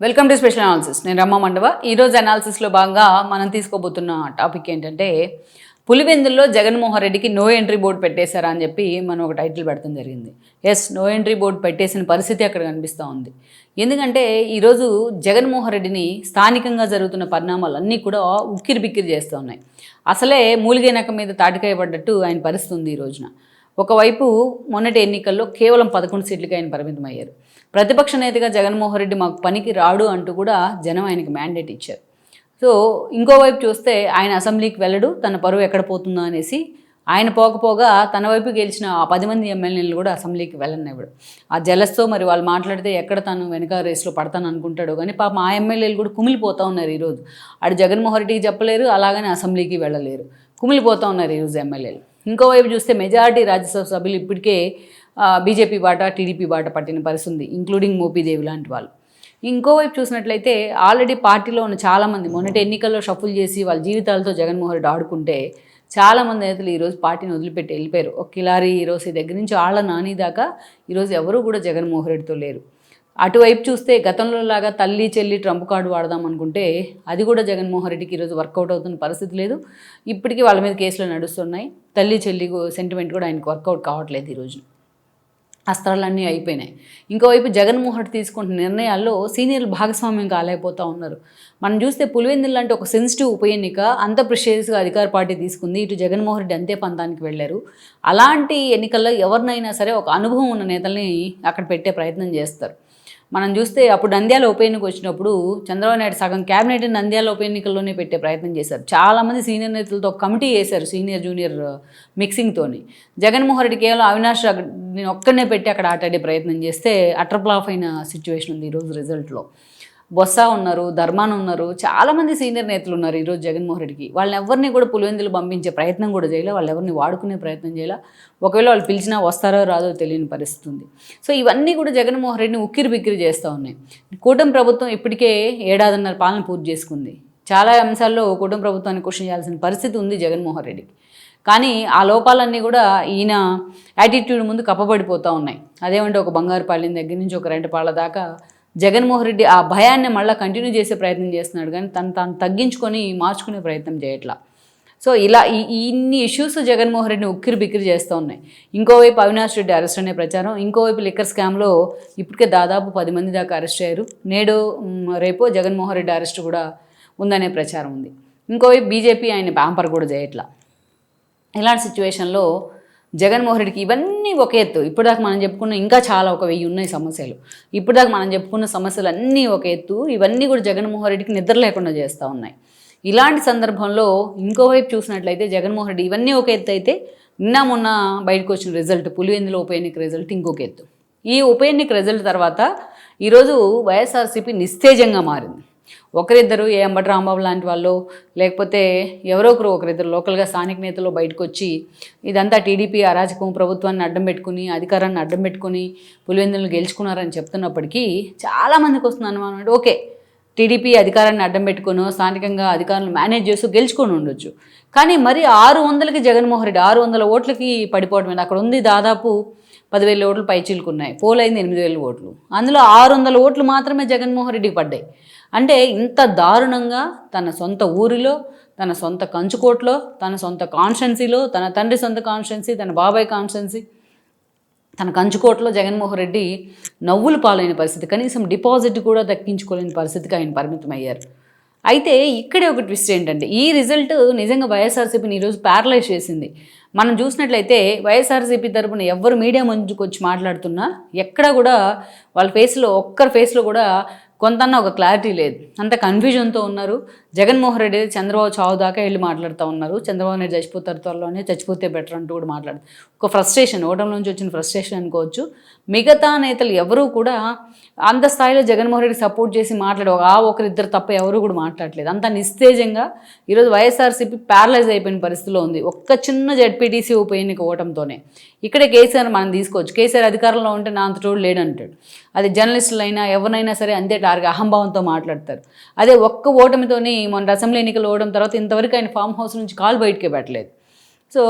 Welcome to special analysis నేను రమ్మ మండవ. ఈరోజు అనాలిసిస్లో భాగంగా మనం తీసుకోబోతున్న టాపిక్ ఏంటంటే పులివెందుల్లో జగన్మోహన్ రెడ్డికి నో ఎంట్రీ బోర్డు పెట్టేశారా అని చెప్పి మనం ఒక టైటిల్ పెడతాం జరిగింది. ఎస్ నో ఎంట్రీ బోర్డు పెట్టేసిన పరిస్థితి అక్కడ కనిపిస్తూ ఉంది. ఎందుకంటే ఈరోజు జగన్మోహన్ రెడ్డిని స్థానికంగా జరుగుతున్న పరిణామాలు అన్నీ కూడా ఉక్కిరి బిక్కిరి చేస్తూ ఉన్నాయి. అసలే మూలిగే మీద తాటికాయ పడ్డట్టు ఆయన పరిస్థితి ఉంది ఈ రోజున. ఒకవైపు మొన్నటి ఎన్నికల్లో కేవలం పదకొండు సీట్లకి ఆయన పరిమితం అయ్యారు ప్రతిపక్ష నేతగా జగన్మోహన్ రెడ్డి మాకు పనికి రాడు అంటూ కూడా జనం ఆయనకి మ్యాండేట్ ఇచ్చారు. సో ఇంకోవైపు చూస్తే ఆయన అసెంబ్లీకి వెళ్ళడు తన పరువు ఎక్కడ పోతుందో అనేసి ఆయన పోకపోగా తన వైపు గెలిచిన ఆ పది మంది ఎమ్మెల్యేలు కూడా అసెంబ్లీకి వెళ్ళనివ్వడు. ఆ జలస్తో మరి వాళ్ళు మాట్లాడితే ఎక్కడ తను వెనక రేస్లో పడతాను అనుకుంటాడు కానీ పాపం ఆ ఎమ్మెల్యేలు కూడా కుమిలిపోతూ ఉన్నారు ఈరోజు. ఆడు జగన్మోహన్ రెడ్డికి చెప్పలేరు అలాగని అసెంబ్లీకి వెళ్ళలేరు. కుమిలిపోతూ ఉన్నారు ఈరోజు ఎమ్మెల్యేలు. ఇంకోవైపు చూస్తే మెజారిటీ రాజ్యసభ సభ్యులు ఇప్పటికే బీజేపీ బాట టీడీపీ బాట పట్టిన పరిస్థితి ఉంది ఇంక్లూడింగ్ మోపీదేవి లాంటి వాళ్ళు. ఇంకోవైపు చూసినట్లయితే ఆల్రెడీ పార్టీలో ఉన్న చాలామంది మొన్నటి ఎన్నికల్లో షఫుల్ చేసి వాళ్ళ జీవితాలతో జగన్మోహన్ రెడ్డి ఆడుకుంటే చాలామంది నేతలు ఈరోజు పార్టీని వదిలిపెట్టి వెళ్ళిపోయారు. ఒక కిలారి ఈరోజు దగ్గర నుంచి ఆళ్ళ నాని దాకా ఈరోజు ఎవరూ కూడా జగన్మోహన్ రెడ్డితో లేరు. అటువైపు చూస్తే గతంలో లాగా తల్లి చెల్లి ట్రంప్ కార్డు వాడదాం అనుకుంటే అది కూడా జగన్మోహన్ రెడ్డికి ఈరోజు వర్కౌట్ అవుతున్న పరిస్థితి లేదు. ఇప్పటికీ వాళ్ళ మీద కేసులు నడుస్తున్నాయి. తల్లి చెల్లి సెంటిమెంట్ కూడా ఆయనకు వర్కౌట్ కావట్లేదు ఈరోజు అస్త్రాలన్నీ అయిపోయినాయి. ఇంకోవైపు జగన్మోహన్ రెడ్డి తీసుకుంటున్న నిర్ణయాల్లో సీనియర్లు భాగస్వామ్యం కాలేకపోతూ ఉన్నారు. మనం చూస్తే పులివెందులు లాంటి ఒక సెన్సిటివ్ ఉప ఎన్నిక అంత ప్రిషియస్గా అధికార పార్టీ తీసుకుంది. ఇటు జగన్మోహన్ రెడ్డి అంతే పంతానికి వెళ్ళారు. అలాంటి ఎన్నికల్లో ఎవరినైనా సరే ఒక అనుభవం ఉన్న నేతల్ని అక్కడ పెట్టే ప్రయత్నం చేస్తారు. మనం చూస్తే అప్పుడు నంద్యాల ఉప ఎన్నిక వచ్చినప్పుడు చంద్రబాబు నాయుడు సగం క్యాబినెట్ నంద్యాల ఉప ఎన్నికల్లోనే పెట్టే ప్రయత్నం చేశారు. చాలామంది సీనియర్ నేతలతో కమిటీ వేశారు సీనియర్ జూనియర్ మిక్సింగ్తోని జగన్మోహన్ రెడ్డి కేవలం అవినాష్ నేను ఒక్కడనే పెట్టి అక్కడ ఆటాడే ప్రయత్నం చేస్తే అట్రప్లాఫ్ అయిన సిచ్యువేషన్ ఉంది ఈరోజు రిజల్ట్లో బొత్స ఉన్నారు ధర్మాన్ ఉన్నారు చాలామంది సీనియర్ నేతలు ఉన్నారు ఈరోజు జగన్మోహన్ రెడ్డికి. వాళ్ళని ఎవరిని కూడా పులివెందులు పంపించే ప్రయత్నం కూడా చేయలే వాళ్ళు ఎవరిని వాడుకునే ప్రయత్నం చేయలే. ఒకవేళ వాళ్ళు పిలిచినా వస్తారో రాదో తెలియని పరిస్థితి ఉంది. సో ఇవన్నీ కూడా జగన్మోహన్ రెడ్డిని ఉక్కిరి బిక్కిరి చేస్తూ ఉన్నాయి. కూటమి ప్రభుత్వం ఇప్పటికే ఏడాదిన్నర పాలన పూర్తి చేసుకుంది. చాలా అంశాల్లో కూటమి ప్రభుత్వాన్ని క్వశ్చన్ చేయాల్సిన పరిస్థితి ఉంది జగన్మోహన్ రెడ్డికి. కానీ ఆ లోపాలన్నీ కూడా ఈయన యాటిట్యూడ్ ముందు కప్పబడిపోతూ ఉన్నాయి. అదేమంటే ఒక బంగారు పాలెం దగ్గర నుంచి ఒక రెండు పాళ్ళ దాకా జగన్మోహన్ రెడ్డి ఆ భయాన్ని మళ్ళీ కంటిన్యూ చేసే ప్రయత్నం చేస్తున్నాడు కానీ తను తాను తగ్గించుకొని మార్చుకునే ప్రయత్నం చేయట్లా. సో ఇలా ఈ ఇన్ని ఇష్యూస్ జగన్మోహన్ రెడ్డిని ఉక్కిరి బిక్కిరి చేస్తూ ఉన్నాయి. ఇంకోవైపు అవినాష్ రెడ్డి అరెస్ట్ అనే ప్రచారం ఇంకోవైపు లిక్కర్ స్కామ్లో ఇప్పటికే దాదాపు పది మంది దాకా అరెస్ట్ అయ్యారు. నేడు రేపో రేపు జగన్మోహన్ రెడ్డి అరెస్ట్ కూడా ఉందనే ప్రచారం ఉంది. ఇంకోవైపు బీజేపీ ఆయన ప్యాంపర్ కూడా చేయట్లా. ఇలాంటి సిచ్యువేషన్లో జగన్మోహన్ రెడ్డికి ఇవన్నీ ఒక ఎత్తు. ఇప్పటిదాకా మనం చెప్పుకున్న ఇంకా చాలా ఒక వెయ్యి ఉన్నాయి సమస్యలు. ఇప్పటిదాకా మనం చెప్పుకున్న సమస్యలు అన్నీ ఒక ఎత్తు. ఇవన్నీ కూడా జగన్మోహన్ రెడ్డికి నిద్ర లేకుండా చేస్తూ ఉన్నాయి. ఇలాంటి సందర్భంలో ఇంకోవైపు చూసినట్లయితే జగన్మోహన్ రెడ్డి ఇవన్నీ ఒక ఎత్తు అయితే నిన్న మొన్న బయటకు వచ్చిన రిజల్ట్ పులివెందులో ఉప ఎన్నిక రిజల్ట్ ఇంకొక ఎత్తు. ఈ ఉప ఎన్నిక రిజల్ట్ తర్వాత ఈరోజు వైఎస్ఆర్సీపీ నిస్తేజంగా మారింది. ఒకరిద్దరు ఏ అంబటి రాంబాబు లాంటి వాళ్ళు లేకపోతే ఎవరో ఒకరు ఒకరిద్దరు లోకల్గా స్థానిక నేతలు బయటకు వచ్చి ఇదంతా టీడీపీ అరాచకం ప్రభుత్వాన్ని అడ్డం పెట్టుకుని అధికారాన్ని అడ్డం పెట్టుకుని పులివెందులను గెలుచుకున్నారని చెప్తున్నప్పటికీ చాలామందికి వస్తుంది అనుమానం ఓకే టీడీపీ అధికారాన్ని అడ్డం పెట్టుకుని స్థానికంగా అధికారులు మేనేజ్ చేస్తూ గెలుచుకొని ఉండొచ్చు. కానీ మరి ఆరు వందలకి జగన్మోహన్ రెడ్డి ఆరు వందల ఓట్లకి పడిపోవడం మీద అక్కడ ఉంది దాదాపు పదివేల ఓట్లు పైచీలుకున్నాయి పోల్ అయింది ఎనిమిది వేల ఓట్లు. అందులో ఆరు వందల ఓట్లు మాత్రమే జగన్మోహన్ రెడ్డికి పడ్డాయి. అంటే ఇంత దారుణంగా తన సొంత ఊరిలో తన సొంత కంచుకోట్లో తన సొంత కాన్స్టెన్సీలో తన తండ్రి సొంత కాన్స్టెన్సీ తన బాబాయ్ కాన్స్టెన్సీ తన కంచుకోటలో జగన్మోహన్ రెడ్డి నవ్వులు పాలైన పరిస్థితి కనీసం డిపాజిట్ కూడా దక్కించుకోలేని పరిస్థితికి ఆయన పరిమితం అయ్యారు అయితే ఇక్కడే ఒక ట్విస్ట్ ఏంటంటే ఈ రిజల్ట్ నిజంగా వైఎస్ఆర్సీపీని ఈరోజు ప్యారలైజ్ చేసింది. మనం చూసినట్లయితే వైఎస్ఆర్సీపీ తరపున ఎవరు మీడియా ముందుకు వచ్చి మాట్లాడుతున్నా ఎక్కడ కూడా వాళ్ళ ఫేస్లో ఒక్కరి ఫేస్లో కూడా కొంతన్న ఒక క్లారిటీ లేదు. అంత కన్ఫ్యూజన్తో ఉన్నారు. జగన్మోహన్ రెడ్డి చంద్రబాబు చావు దాకా వెళ్ళి మాట్లాడుతూ ఉన్నారు. చంద్రబాబు నాయుడు చచ్చిపోతారు త్వరలోనే చచ్చిపోతే బెటర్ అంటూ కూడా మాట్లాడు ఒక ఫ్రస్ట్రేషన్ ఓటం నుంచి వచ్చిన ఫ్రస్ట్రేషన్ అనుకోవచ్చు. మిగతా నేతలు ఎవరూ కూడా అంత స్థాయిలో జగన్మోహన్ రెడ్డి సపోర్ట్ చేసి మాట్లాడే ఆ ఒకరిద్దరు తప్ప ఎవరు కూడా మాట్లాడలేదు అంత నిస్తేజంగా ఈరోజు వైఎస్ఆర్సీపీ ప్యారలైజ్ అయిపోయిన పరిస్థితిలో ఉంది. ఒక్క చిన్న జడ్పీటీసీ ఉప ఎన్నిక ఓటంతోనే ఇక్కడే కేసీఆర్ మనం తీసుకోవచ్చు. కేసీఆర్ అధికారంలో ఉంటే నా అంత చోటు లేడంటాడు. అది జర్నలిస్టులైనా అయినా ఎవరినైనా సరే అంతే టార్గెట్ అహంభావంతో మాట్లాడతారు. అదే ఒక్క ఓటమితోని మొన్న అసెంబ్లీ ఎన్నికలు ఓడడం తర్వాత ఇంతవరకు ఆయన ఫామ్ హౌస్ నుంచి కాలు బయటికే పెట్టలేదు. సో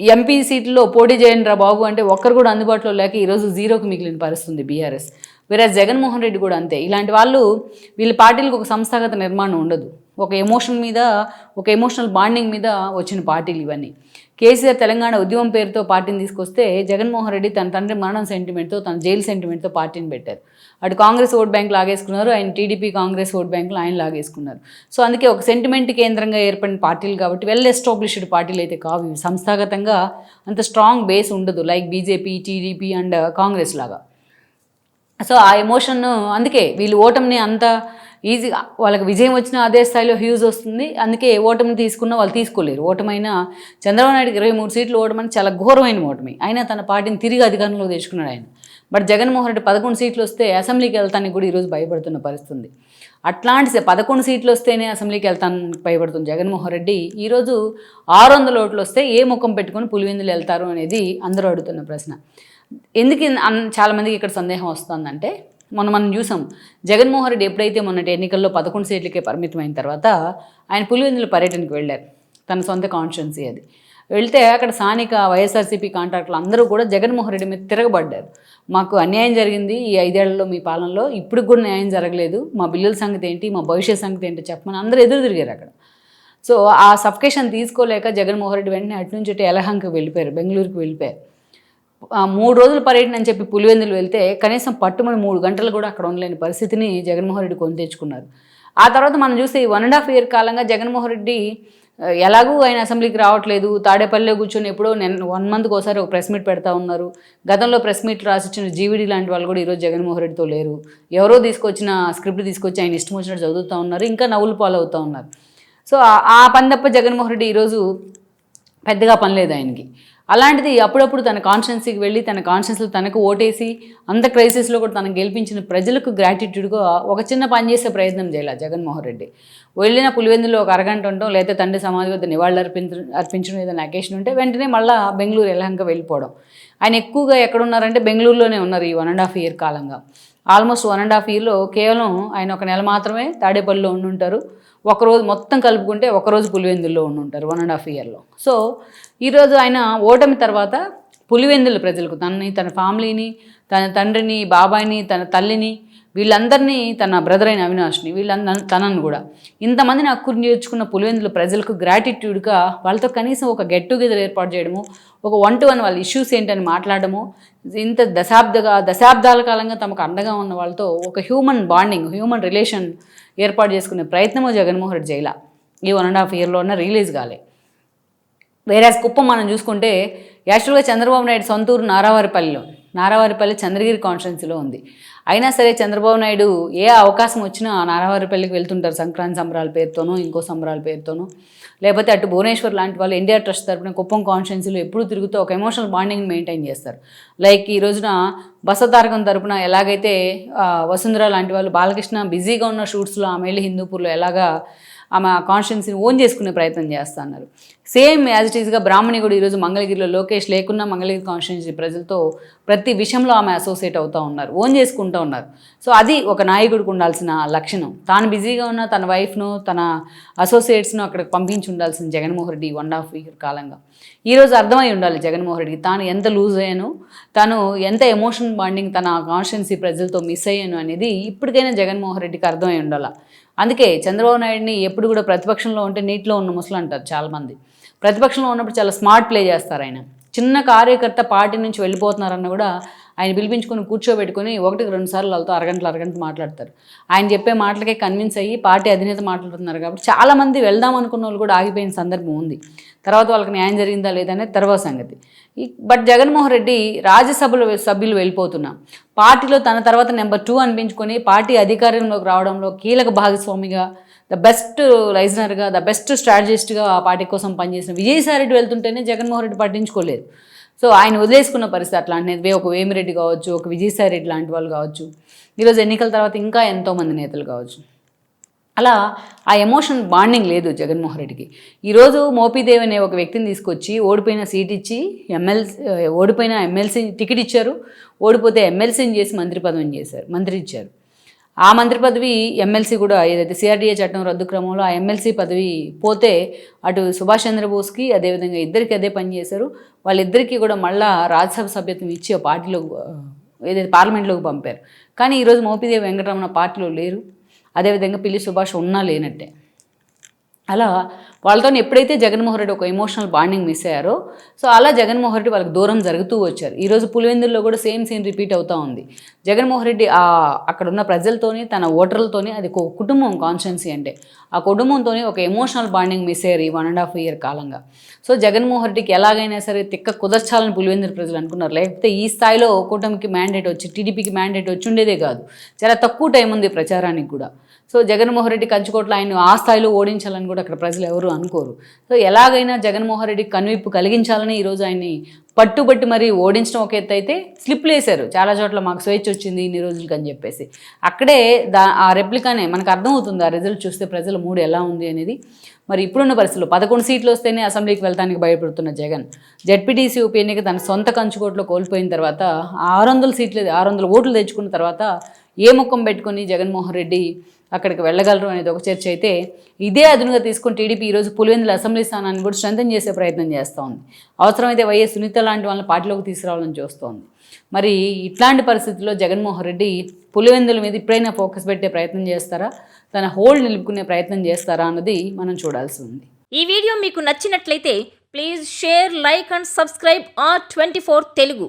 ఎంపీ సీట్లో పోటీ చేయండి రా బాబు అంటే ఒక్కరు కూడా అందుబాటులో లేక ఈరోజు జీరోకి మిగిలిన పరిస్థితుంది బీఆర్ఎస్. వీరాజ్ జగన్మోహన్ రెడ్డి కూడా అంతే. ఇలాంటి వాళ్ళు వీళ్ళ పార్టీలకు ఒక సంస్థాగత నిర్మాణం ఉండదు. ఒక ఎమోషన్ మీద ఒక ఎమోషనల్ బాండింగ్ మీద వచ్చిన పార్టీలు ఇవన్నీ. కేసీఆర్ తెలంగాణ ఉద్యమం పేరుతో పార్టీని తీసుకొస్తే జగన్మోహన్ రెడ్డి తన తండ్రి మరణం సెంటిమెంట్తో తన జైలు సెంటిమెంట్తో పార్టీని పెట్టారు. అటు కాంగ్రెస్ ఓట్ బ్యాంక్ లాగేసుకున్నారు ఆయన టీడీపీ కాంగ్రెస్ ఓట్ బ్యాంకులు ఆయన లాగేసుకున్నారు. సో అందుకే ఒక సెంటిమెంట్ కేంద్రంగా ఏర్పడిన పార్టీలు కాబట్టి వెల్ ఎస్టాబ్లిష్డ్ పార్టీలు అయితే కావు. సంస్థాగతంగా అంత స్ట్రాంగ్ బేస్ ఉండదు like BJP TDP and Congress లాగా. సో ఆ ఎమోషన్ అందుకే వీళ్ళు ఓటమిని అంత ఈజీగా వాళ్ళకి విజయం వచ్చిన అదే స్థాయిలో హ్యూజ్ వస్తుంది. అందుకే ఓటమిని తీసుకున్న వాళ్ళు తీసుకోలేరు. ఓటమైనా చంద్రబాబు నాయుడుకి ఇరవై మూడు సీట్లు ఓటమని చాలా ఘోరమైన ఓటమి. అయినా తన పార్టీని తిరిగి అధికారంలో తెచ్చుకున్నాడు ఆయన. బట్ జగన్మోహన్ రెడ్డి పదకొండు సీట్లు వస్తే అసెంబ్లీకి వెళ్తానికి కూడా ఈరోజు భయపడుతున్న పరిస్థితుంది. అట్లాంటి పదకొండు సీట్లు వస్తేనే అసెంబ్లీకి వెళ్తానికి భయపడుతుంది జగన్మోహన్ రెడ్డి. ఈరోజు ఆరు వందల ఓట్లు వస్తే ఏ ముఖం పెట్టుకొని పులివెందులు వెళ్తారు అనేది అందరూ అడుగుతున్న ప్రశ్న. ఎందుకు చాలామందికి ఇక్కడ సందేహం వస్తుందంటే మొన్న మనం చూసాం. జగన్మోహన్ రెడ్డి ఎప్పుడైతే మొన్నటి ఎన్నికల్లో పదకొండు సీట్లకే పరిమితమైన తర్వాత ఆయన పులివెందుల పర్యటనకు వెళ్ళారు. తన సొంత కాన్స్టిట్యున్సీ అది. వెళ్తే అక్కడ స్థానిక వైఎస్ఆర్సీపీ కాంట్రాక్టులు అందరూ కూడా జగన్మోహన్ రెడ్డి మీద తిరగబడ్డారు. మాకు అన్యాయం జరిగింది ఈ ఐదేళ్ళలో మీ పాలనలో. ఇప్పుడు కూడా న్యాయం జరగలేదు. మా బిల్లుల సంగతి ఏంటి? మా భవిష్యత్ సంగతి ఏంటి? చెప్పమని అందరూ ఎదురు తిరిగారు అక్కడ. సో ఆ సఫికేషన్ తీసుకోలేక జగన్మోహన్ రెడ్డి వెంటనే అటు నుంచి ఇటు ఎలహంకి వెళ్ళిపోయారు. బెంగళూరుకి వెళ్ళిపోయారు. మూడు రోజులు పర్యటన అని చెప్పి పులివెందులు వెళ్తే కనీసం పట్టుమని మూడు గంటలు కూడా అక్కడ ఉండలేని పరిస్థితిని జగన్మోహన్ రెడ్డి కొని తెచ్చుకున్నారు. ఆ తర్వాత మనం చూస్తే ఈ వన్ అండ్ హాఫ్ ఇయర్ కాలంగా జగన్మోహన్ రెడ్డి ఎలాగూ ఆయన అసెంబ్లీకి రావట్లేదు. తాడేపల్లిలో కూర్చొని ఎప్పుడో నేను వన్ మంత్కి ఒకసారి ఒక ప్రెస్ మీట్ పెడతా ఉన్నారు. గతంలో ప్రెస్ మీట్ రాసిచ్చిన జీవిడి లాంటి వాళ్ళు కూడా ఈరోజు జగన్మోహన్ రెడ్డితో లేరు. ఎవరో తీసుకొచ్చిన స్క్రిప్ట్ తీసుకొచ్చి ఆయన ఇష్టం వచ్చినట్టు చదువుతూ ఉన్నారు. ఇంకా నవ్వులు పాలవుతూ ఉన్నారు. సో ఆ- ఆ పని తప్ప జగన్మోహన్ రెడ్డి ఈరోజు పెద్దగా పని లేదు ఆయనకి. అలాంటిది అప్పుడప్పుడు తన కాన్స్టిట్యున్సీకి వెళ్ళి తన కాన్స్టిట్యున్సీలో తనకు ఓటేసి అంత క్రైసిస్లో కూడా తనకు గెలిపించిన ప్రజలకు గ్రాటిట్యూడ్గా ఒక చిన్న పని చేసే ప్రయత్నం చేయాలి జగన్మోహన్ రెడ్డి. వెళ్ళిన పులివెందులో ఒక అరగంట ఉండడం లేదా తండ్రి సమాధి వద్ద నివాళులు అర్పించ అర్పించడం ఏదైనా అకేషన్ ఉంటే వెంటనే మళ్ళీ బెంగళూరు ఎలహంక వెళ్ళిపోవడం. ఆయన ఎక్కువగా ఎక్కడున్నారంటే బెంగళూరులోనే ఉన్నారు ఈ వన్ అండ్ హాఫ్ ఇయర్ కాలంగా. ఆల్మోస్ట్ వన్ అండ్ హాఫ్ ఇయర్లో కేవలం ఆయన ఒక నెల మాత్రమే తాడేపల్లిలో ఉండుంటారు ఒకరోజు మొత్తం కలుపుకుంటే ఒకరోజు పులివెందుల్లో ఉండుంటారు వన్ అండ్ హాఫ్ ఇయర్లో. సో ఈరోజు ఆయన ఓటమి తర్వాత పులివెందుల ప్రజలకు తనని తన ఫ్యామిలీని తన తండ్రిని బాబాయిని తన తల్లిని వీళ్ళందరినీ తన బ్రదర్ అయిన అవినాష్ని వీళ్ళందరూ తనను కూడా. ఇంతమందిని అక్కురు నేర్చుకున్న పులివెందుల ప్రజలకు గ్రాటిట్యూడ్గా వాళ్ళతో కనీసం ఒక గెట్ టుగెదర్ ఏర్పాటు చేయడము ఒక వన్ టు వన్ వాళ్ళ ఇష్యూస్ ఏంటని మాట్లాడము ఇంత దశాబ్దగా దశాబ్దాల కాలంగా తమకు అండగా ఉన్న వాళ్ళతో ఒక హ్యూమన్ బాండింగ్ హ్యూమన్ రిలేషన్ ఏర్పాటు చేసుకునే ప్రయత్నము జగన్మోహన్ రెడ్డి జైలా ఈ వన్ అండ్ హాఫ్ ఇయర్లోనే రిలీజ్ కాలే. వేరే కుప్పం మనం చూసుకుంటే యాక్చువల్గా చంద్రబాబు నాయుడు సొంతూరు నారావారిపల్లిలో. నారావారిపల్లి చంద్రగిరి కాన్స్టిట్యున్సీలో ఉంది. అయినా సరే చంద్రబాబు నాయుడు ఏ అవకాశం వచ్చినా నారావారిపల్లికి వెళ్తుంటారు సంక్రాంతి సంబరాల పేరుతోనో ఇంకో సంబరాల పేరుతోనో. లేకపోతే అటు భువనేశ్వర్ లాంటి వాళ్ళు ఎన్టీఆర్ ట్రస్ట్ తరపున కుప్పం కాన్స్టిట్యున్సీలో ఎప్పుడు తిరుగుతూ ఒక ఎమోషనల్ బాండింగ్ మెయింటైన్ చేస్తారు. లైక్ ఈ రోజున బసతారకం తరపున ఎలాగైతే వసుంధర లాంటి వాళ్ళు బాలకృష్ణ బిజీగా ఉన్న షూట్స్లో ఆమె వెళ్ళి హిందూపూర్లో ఎలాగా ఆమె కాన్స్టిట్యున్సీని ఓన్ చేసుకునే ప్రయత్నం చేస్తున్నారు సేమ్ యాజ్ ఇట్ ఈస్గా బ్రాహ్మణి కూడా ఈరోజు మంగళగిరిలో లోకేష్ లేకున్నా మంగళగిరి కాన్స్టిట్యున్సీ ప్రజలతో ప్రతి విషయంలో ఆమె అసోసియేట్ అవుతూ ఉన్నారు ఓన్ చేసుకుంటూ ఉన్నారు. సో అది ఒక నాయకుడికి ఉండాల్సిన లక్షణం. తాను బిజీగా ఉన్న తన వైఫ్ను తన అసోసియేట్స్ను అక్కడికి పంపించి ఉండాల్సిన Jaganmohan Reddy one half year కాలంగా. ఈరోజు అర్థమై ఉండాలి జగన్మోహన్ రెడ్డికి తాను ఎంత లూజ్ అయ్యాను తను ఎంత ఎమోషన్ బాండింగ్ తన కాన్స్టిట్యున్సీ ప్రజలతో మిస్ అయ్యాను అనేది ఇప్పటికైనా జగన్మోహన్ రెడ్డికి అర్థమై ఉండాలి? అందుకే చంద్రబాబు నాయుడిని ఎప్పుడు కూడా ప్రతిపక్షంలో ఉంటే నీటిలో ఉన్న ముసలు అంటారు చాలామంది. ప్రతిపక్షంలో ఉన్నప్పుడు చాలా స్మార్ట్ ప్లే చేస్తారు ఆయన. చిన్న కార్యకర్త పార్టీ నుంచి వెళ్ళిపోతున్నారన్న కూడా ఆయన పిలిపించుకొని కూర్చోబెట్టుకొని ఒకటికి రెండు సార్లు వాళ్ళతో అరగంటలు అరగంట మాట్లాడతారు. ఆయన చెప్పే మాటలకే కన్విన్స్ అయ్యి పార్టీ అధినేత మాట్లాడుతున్నారు కాబట్టి చాలామంది వెళ్దాం అనుకున్న వాళ్ళు కూడా ఆగిపోయిన సందర్భం ఉంది. తర్వాత వాళ్ళకి న్యాయం జరిగిందా లేదా అనేది తర్వాత సంగతి. బట్ జగన్మోహన్ రెడ్డి రాజ్యసభలో సభ్యులు వెళ్ళిపోతున్నా. పార్టీలో తన తర్వాత నెంబర్ టూ అనిపించుకొని పార్టీ అధికారంలోకి రావడంలో కీలక భాగస్వామిగా ద బెస్ట్ లైజనర్గా ద బెస్ట్ స్ట్రాటజిస్ట్గా ఆ పార్టీ కోసం పనిచేసిన విజయసాయి రెడ్డి వెళ్తుంటేనే జగన్మోహన్ రెడ్డి పట్టించుకోలేదు. సో ఆయన వదిలేసుకున్న పరిస్థితి అట్లాంటి ఒక వేమిరెడ్డి కావచ్చు ఒక విజయసాయి రెడ్డి లాంటి వాళ్ళు కావచ్చు. ఈరోజు ఎన్నికల తర్వాత ఇంకా ఎంతోమంది నేతలు కావచ్చు. అలా ఆ ఎమోషన్ బాండింగ్ లేదు జగన్మోహన్ రెడ్డికి. ఈరోజు మోపీదేవి అనే ఒక వ్యక్తిని తీసుకొచ్చి ఓడిపోయిన సీట్ ఇచ్చి ఎమ్మెల్సీ ఓడిపోయిన ఎమ్మెల్సీ టికెట్ ఇచ్చారు. ఓడిపోతే ఎమ్మెల్సీని చేసి మంత్రి పదవిని చేశారు మంత్రి ఇచ్చారు. ఆ మంత్రి పదవి ఎమ్మెల్సీ కూడా ఏదైతే సిఆర్డీఏ చట్టం రద్దు క్రమంలో ఆ ఎమ్మెల్సీ పదవి పోతే అటు సుభాష్ చంద్రబోస్కి అదేవిధంగా ఇద్దరికి అదే పని చేశారు. వాళ్ళిద్దరికీ కూడా మళ్ళా రాజ్యసభ సభ్యత్వం ఇచ్చి ఆ పార్టీలో ఏదైతే పార్లమెంట్లోకి పంపారు. కానీ ఈరోజు మోపిదేవి వెంకటరమణ పార్టీలో లేరు. అదేవిధంగా పిల్లి సుభాష్ ఉన్నా లేనట్టే. అలా వాళ్ళతో ఎప్పుడైతే జగన్మోహన్ రెడ్డి ఒక ఎమోషనల్ బాండింగ్ మిస్ అయ్యారో సో అలా జగన్మోహన్ రెడ్డి వాళ్ళకి దూరం జరుగుతూ వచ్చారు. ఈరోజు పులివెందుల్లో కూడా సేమ్ సీన్ రిపీట్ అవుతూ ఉంది. జగన్మోహన్ రెడ్డి అక్కడ ఉన్న ప్రజలతోని తన ఓటర్లతోని అది కుటుంబం కాన్స్టెన్సీ అంటే. ఆ కుటుంబంతోని ఒక ఎమోషనల్ బాండింగ్ మిస్ అయ్యారు ఈ వన్ అండ్ హాఫ్ ఇయర్ కాలంగా. సో జగన్మోహన్ రెడ్డికి ఎలాగైనా సరే తిక్క కుదర్చాలని పులివెందుల ప్రజలు అనుకున్నారు. లేకపోతే ఈ స్థాయిలో కూటమికి మ్యాండేట్ వచ్చి టీడీపీకి మ్యాండేట్ వచ్చి ఉండేదే కాదు. చాలా తక్కువ టైం ఉంది ప్రచారానికి కూడా. సో జగన్మోహన్ రెడ్డి కంచుకోట్ల ఆయన ఆ స్థాయిలో ఓడించాలని కూడా అక్కడ ప్రజలు ఎవరు అనుకోరు. సో ఎలాగైనా జగన్మోహన్ రెడ్డి కనువిప్పు కలిగించాలని ఈరోజు ఆయన్ని పట్టుబట్టి మరి ఓడించడం ఒక ఎత్తు అయితే స్లిప్లు వేశారు చాలా చోట్ల మాకు స్వేచ్ఛ వచ్చింది ఇన్ని రోజులకి అని చెప్పేసి. అక్కడే దా ఆ రెప్లికానే మనకు అర్థమవుతుంది ఆ రిజల్ట్ చూస్తే ప్రజల మూడు ఎలా ఉంది అనేది. మరి ఇప్పుడున్న పరిస్థితుల్లో పదకొండు సీట్లు వస్తేనే అసెంబ్లీకి వెళ్తానికి భయపడుతున్న జగన్. జడ్పీటీసీ ఉప ఎన్నిక తన సొంత కంచుకోట్లో కోల్పోయిన తర్వాత ఆరు వందల సీట్లు ఆరు వందల ఓట్లు తెచ్చుకున్న తర్వాత ఏ ముఖం పెట్టుకొని జగన్మోహన్ రెడ్డి అక్కడికి వెళ్ళగలరు అనేది ఒక చర్చ అయితే ఇదే అదునుగా తీసుకుని టీడీపీ ఈరోజు పులివెందుల అసెంబ్లీ స్థానాన్ని కూడా స్ట్రెంథన్ చేసే ప్రయత్నం చేస్తూ ఉంది అవసరమైతే వైఎస్ సునీత లాంటి వాళ్ళని పార్టీలోకి తీసుకురావాలని చూస్తోంది. మరి ఇట్లాంటి పరిస్థితుల్లో జగన్మోహన్ రెడ్డి పులివెందుల మీద ఇప్పుడైనా ఫోకస్ పెట్టే ప్రయత్నం చేస్తారా? తన హోల్డ్ నిలుపుకునే ప్రయత్నం చేస్తారా అన్నది మనం చూడాల్సి ఉంది. ఈ వీడియో మీకు నచ్చినట్లయితే please share like and subscribe R twenty Telugu.